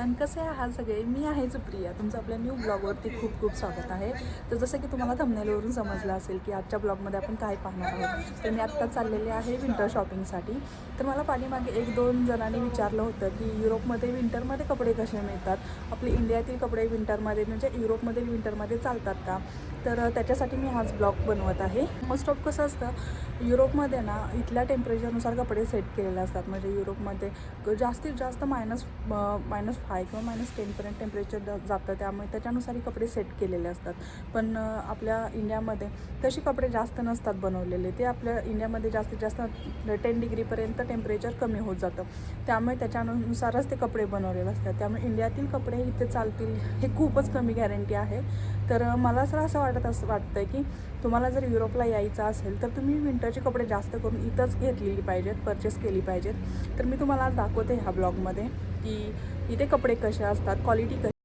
Everyone कसे आहात सगळे? मी आहे सुप्रिया. तुमचं आपल्या न्यू ब्लॉगवरती खूप खूप स्वागत आहे. तर जसं की तुम्हाला थंबनेलवरून समजलं असेल की आजच्या ब्लॉगमध्ये आपण काय पाहणार आहोत तर मी आत्ता चाललेले आहे विंटर शॉपिंगसाठी तर मला पाठीमागे एक दोन जणांनी विचारलं होतं की युरोपमध्ये विंटरमध्ये कपडे कसे मिळतात? आपले इंडियातील कपडे विंटरमध्ये म्हणजे युरोपमध्ये विंटरमध्ये चालतात का? तर त्याच्यासाठी मी हाच ब्लॉग बनवत आहे. मोस्ट ऑफ कसं असतं युरोपमध्ये ना इथल्या टेम्परेचरनुसार कपडे सेट केलेले असतात. म्हणजे युरोपमध्ये क- जास्तीत जास्त मायनस मायनस फाय किंवा मायनस टेनपर्यंत टेम्परेचर जातं. त्यामुळे त्याच्यानुसारही कपडे सेट केलेले असतात. पण आपल्या इंडियामध्ये तसे कपडे जास्त नसतात बनवलेले. ते आपल्या इंडियामध्ये जास्तीत जास्त टेन डिग्रीपर्यंत टेम्परेचर कमी होत जातं. त्यामुळे त्याच्यानुसारच ते कपडे बनवलेले असतात. त्यामुळे इंडियातील कपडे इथे चालतील हे खूपच कमी गॅरंटी आहे. तर मला सर असं वाटत असं वाटतं आहे की तुम्हाला जर युरोपला यायचं असेल तर तुम्ही विंटरचे कपडे जास्त करून इथंच घेतलेली पाहिजेत परचेस केली पाहिजेत. तर मी तुम्हाला आज दाखवते ह्या ब्लॉगमध्ये की इथे कपडे कसे असतात क्वालिटी कशी